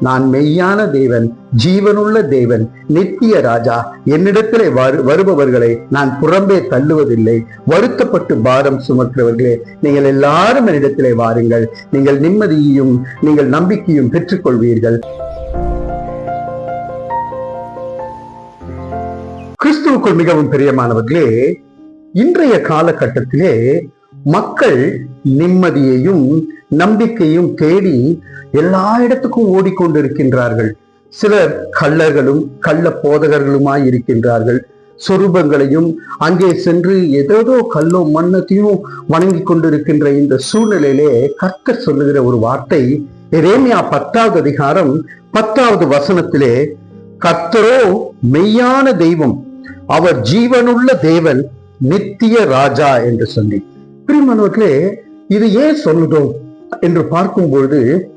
நான் மெய்யான தேவன் ஜீவனுள்ள தேவன் நித்திய ராஜா. என்னிடத்திலே வரு வருபவர்களை நான் புறம்பே தள்ளுவதில்லை. வருத்தப்பட்டு பாரம் சுமக்கிறவர்களே நீங்கள் எல்லாரும் என்னிடத்திலே வாருங்கள். நீங்கள் நிம்மதியையும் நீங்கள் நம்பிக்கையும் பெற்றுக்கொள்வீர்கள். கிறிஸ்துவுக்குள் மிகவும் பிரியமானவர்களே இன்றைய காலகட்டத்திலே மக்கள் நிம்மதியையும் நம்பிக்கையும் தேடி எல்லா இடத்துக்கும் ஓடிக்கொண்டிருக்கின்றார்கள். சிலர் கள்ளர்களும் கள்ள போதகர்களுமாய் இருக்கின்றார்கள். சொரூபங்களையும் அங்கே சென்று ஏதேதோ கல்லோ மண்ணத்தையும் வணங்கி கொண்டிருக்கின்ற இந்த சூழ்நிலையிலே கர்த்தர் சொல்லுகிற ஒரு வார்த்தை எரேமியா பத்தாவது அதிகாரம் பத்தாவது வசனத்திலே கர்த்தரோ மெய்யான தெய்வம் அவர் ஜீவனுள்ள தேவன் நித்திய ராஜா என்று சொல்லி பிரிமனோர்களே இது ஏன் சொல்லுதோ என்று பார்க்கும்பொழுது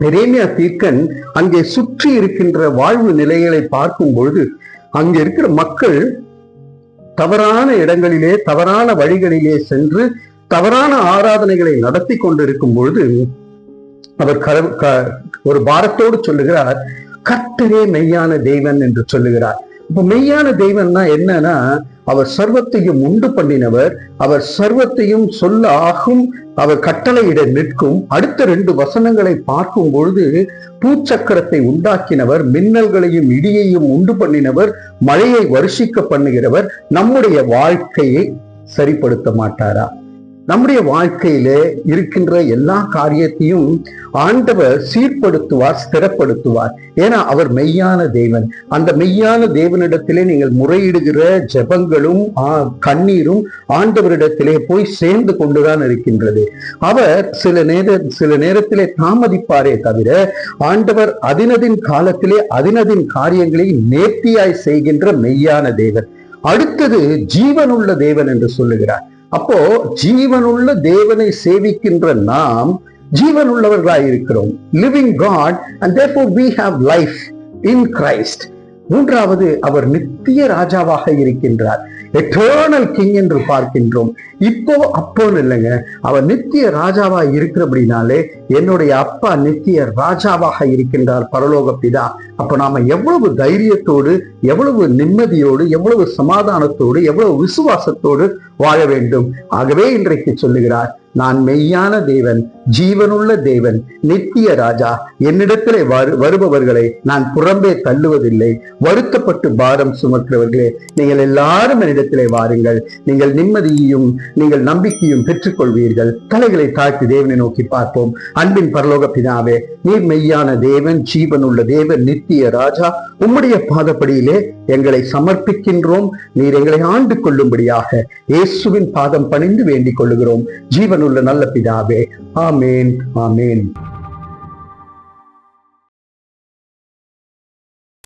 எரேமியா தீர்க்கன் அங்கே சுற்றி இருக்கின்ற வாழ்வு நிலைகளை பார்க்கும் பொழுது அங்கே இருக்கிற மக்கள் தவறான இடங்களிலே தவறான வழிகளிலே சென்று தவறான ஆராதனைகளை நடத்தி கொண்டிருக்கும் பொழுது அவர் க- ஒரு பாரத்தோடு சொல்லுகிறார் கர்த்தரே மெய்யான தெய்வன் என்று சொல்லுகிறார். இப்ப மெய்யான தெய்வம்னா என்னன்னா அவர் சர்வத்தையும் உண்டு பண்ணினவர் அவர் சர்வத்தையும் சொல்ல ஆகும் அவர் கட்டளையிட நிற்கும். அடுத்த ரெண்டு வசனங்களை பார்க்கும் பொழுது பூச்சக்கரத்தை உண்டாக்கினவர் மின்னல்களையும் இடியையும் உண்டு பண்ணினவர் மழையை வருஷிக்க பண்ணுகிறவர் நம்முடைய வாழ்க்கையை சரிப்படுத்த மாட்டாரா? நம்முடைய வாழ்க்கையிலே இருக்கின்ற எல்லா காரியத்தையும் ஆண்டவர் சீர்படுத்துவார் ஸ்திரப்படுத்துவார். ஏன்னா அவர் மெய்யான தேவன். அந்த மெய்யான தேவனிடத்திலே நீங்கள் முறையிடுகிற ஜெபங்களும் கண்ணீரும் ஆண்டவரிடத்திலே போய் சேர்ந்து கொண்டுதான் இருக்கின்றது. அவர் சில நேர சில நேரத்திலே தாமதிப்பாரே தவிர ஆண்டவர் அதினதின் காலத்திலே அதினதின் காரியங்களை நேர்த்தியாய் செய்கின்ற மெய்யான தேவன். அடுத்தது ஜீவனுள்ள தேவன் என்று சொல்லுகிறார். அப்போ ஜீவனுள்ள தேவனை சேவிக்கின்ற நாம் ஜீவனுள்ளவர்களாய் இருக்கிறோம். Living God and therefore we have life in Christ மூன்றாவது அவர் நித்திய ராஜாவாக இருக்கின்றார். எட்டர்னல் கிங் என்று பார்க்கின்றோம். இப்போ அப்போன்னு இல்லைங்க. அவர் நித்திய ராஜாவா இருக்கிறபடினாலே என்னுடைய அப்பா நித்திய ராஜாவாக இருக்கின்றார் பரலோக பிதா. அப்ப நாம எவ்வளவு தைரியத்தோடு எவ்வளவு நிம்மதியோடு எவ்வளவு சமாதானத்தோடு எவ்வளவு விசுவாசத்தோடு வாழ வேண்டும். ஆகவே இன்றைக்கு சொல்லுகிறார் நான் மெய்யான தேவன் ஜீவனுள்ள தேவன் நித்திய ராஜா என்னிடத்திலே வருபவர்களை நான் புறம்பே தள்ளுவதில்லை. வருத்தப்பட்டு பாரம் சுமக்கிறவர்களே நீங்கள் எல்லாரும் என்னிடத்திலே வாருங்கள். நீங்கள் நிம்மதியையும் நீங்கள் நம்பிக்கையும் பெற்றுக்கொள்வீர்கள். தலைகளை தாழ்த்தி தேவனை நோக்கி பார்ப்போம். அன்பின் பரலோக பிதாவே நீர் மெய்யான தேவன் ஜீவனுள்ள தேவன் நித்திய ராஜா உம்முடைய பாதப்படியிலே எங்களை சமர்ப்பிக்கின்றோம். நீர் எங்களை ஆண்டு கொள்ளும்படியாக இயேசுவின் பாதம் பணிந்து வேண்டிக் கொள்ளுகிறோம். ஜீவனுள்ள நல்ல பிதாவே ஆம் Amen. Amen.